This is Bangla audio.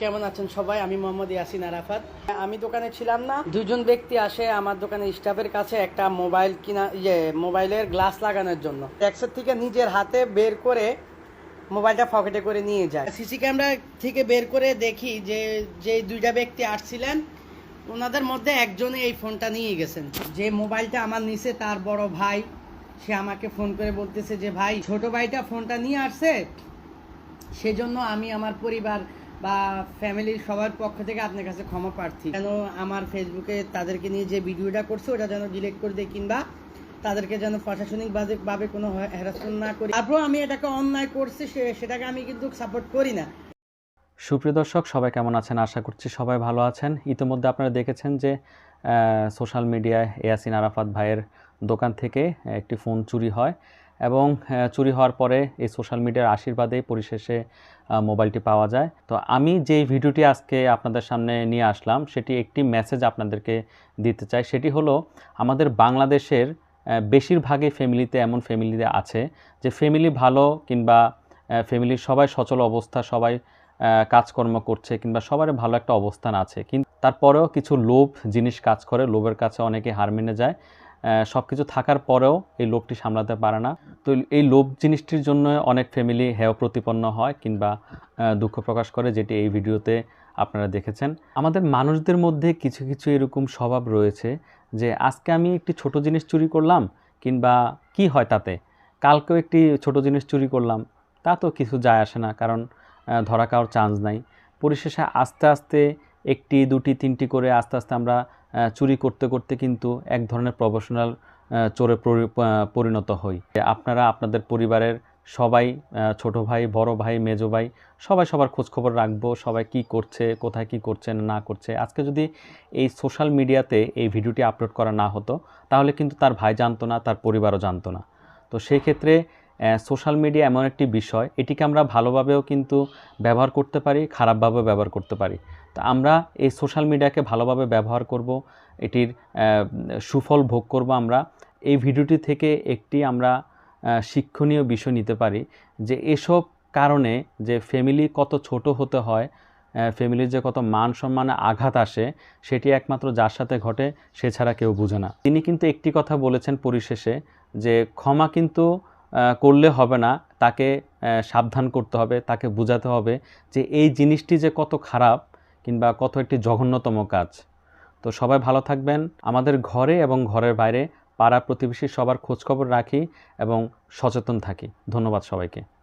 কেমন আছেন সবাই? আমি মোহাম্মদ ইয়াসিন আরাফাত। আমি দোকানে ছিলাম না। দুজন ব্যক্তি আসে আমার দোকানে স্টাফের কাছে একটা মোবাইল কিনা ইয়ে মোবাইলের গ্লাস লাগানোর জন্য। ট্যাক্সের থেকে নিজের হাতে বের করে মোবাইলটা পকেটে করে নিয়ে যায়। সিসি ক্যামেরা থেকে বের করে দেখি যে যে দুইটা ব্যক্তি আসছিলেন, ওনাদের মধ্যে একজনে এই ফোনটা নিয়ে গেছেন। যে মোবাইলটা আমার নিচে তার বড় ভাই, সে আমাকে ফোন করে বলতেছে যে, ভাই, ছোট ভাইটা ফোনটা নিয়ে আসছে। সেজন্য আমি আমার পরিবার বা ফ্যামিলির সবার পক্ষ থেকে আপনার কাছে ক্ষমা প্রার্থী। কেন আমার ফেসবুকে তাদেরকে নিয়ে যে ভিডিওটা করছে, ওটা যেন ডিলিট করে দেয় কিংবা তাদেরকে যেন প্রশাসনিক ভাবে- ভাবে কোনো হ্যারাসমেন্ট না করি। তারপর আমি এটাকে অন্যায় করছি সেটাকে আমি কিন্তু সাপোর্ট করি না। সুপ্রিয় দর্শক, সবাই কেমন আছেন? আশা করছি সবাই ভালো আছেন। ইতিমধ্যে আপনারা দেখেছেন যে সোশ্যাল মিডিয়ায় ইয়াসিন আরাফাত ভাইয়ের দোকান থেকে একটি ফোন চুরি হয়। এবং চুরি হওয়ার পরে এই সোশ্যাল মিডিয়ার আশীর্বাদে পরিশেষে মোবাইলটি পাওয়া যায়। তো আমি যে ভিডিওটি আজকে আপনাদের সামনে নিয়ে আসলাম, সেটি একটি মেসেজ আপনাদেরকে দিতে চাই। সেটি হলো, আমাদের বাংলাদেশের বেশিরভাগই ফ্যামিলিতে এমন ফ্যামিলিতে আছে যে ফ্যামিলি ভালো কিংবা ফ্যামিলির সবাই সচল অবস্থা, সবাই কাজকর্ম করছে কিংবা সবার ভালো একটা অবস্থান আছে। কিন্তু তারপরেও কিছু লোভ জিনিস কাজ করে, লোভের কাছে অনেকে হার মেনে যায়। সব কিছু থাকার পরেও এই লোভটি সামলাতে পারে না। তো এই লোভ জিনিসটির জন্য অনেক ফ্যামিলি হেয় প্রতিপন্ন হয় কিংবা দুঃখ প্রকাশ করে, যেটি এই ভিডিওতে আপনারা দেখেছেন। আমাদের মানুষদের মধ্যে কিছু কিছু এরকম স্বভাব রয়েছে যে, আজকে আমি একটি ছোট জিনিস চুরি করলাম কিংবা কি হয় তাতে? কালকেও একটি ছোট জিনিস চুরি করলাম, তা তো কিছু যায় আসে না, কারণ ধরা কারোর চান্স নাই। পরিশেষে আস্তে আস্তে একটি, দুটি, তিনটি করে আস্তে আস্তে আমরা চুরি করতে করতে কিন্তু এক ধরনের প্রফেশনাল চোরে পরিণত হই। আপনারা আপনাদের পরিবারের সবাই ছোট ভাই, বড় ভাই, মেজো ভাই, সবাই সবার খোঁজখবর রাখব, সবাই কি করছে, কোথায় কি করছে, না করছে। আজকে যদি এই সোশ্যাল মিডিয়াতে এই ভিডিওটি আপলোড করা না হতো, তাহলে কিন্তু তার ভাই জানতো না, তার পরিবারও জানতো না। তো সেই ক্ষেত্রে সোশ্যাল মিডিয়া এমন একটি বিষয়, এটিকে আমরা ভালোভাবেও কিন্তু ব্যবহার করতে পারি, খারাপভাবেও ব্যবহার করতে পারি। তো আমরা এই সোশ্যাল মিডিয়াকে ভালোভাবে ব্যবহার করব, এটির সুফল ভোগ করব আমরা। এই ভিডিওটি থেকে একটি আমরা শিক্ষণীয় বিষয় নিতে পারি যে এসব কারণে যে ফ্যামিলি কত ছোট হতে হয় ফ্যামিলির যে কত মান সম্মানে, আঘাত আসে, সেটি একমাত্র যার সাথে ঘটে, সে ছাড়া কেউ বুঝে না। তিনি কিন্তু একটি কথা বলেছেন পরিশেষে যে ক্ষমা কিন্তু করলে হবে না। তাকে সাবধান করতে হবে, তাকে বোঝাতে হবে যে এই জিনিসটি যে কত খারাপ কিংবা কত একটি জঘন্যতম কাজ। তো সবাই ভালো থাকবেন। আমাদের ঘরে এবং ঘরের বাইরে পাড়া প্রতিবেশী সবার খোঁজখবর রাখি এবং সচেতন থাকি। ধন্যবাদ সবাইকে।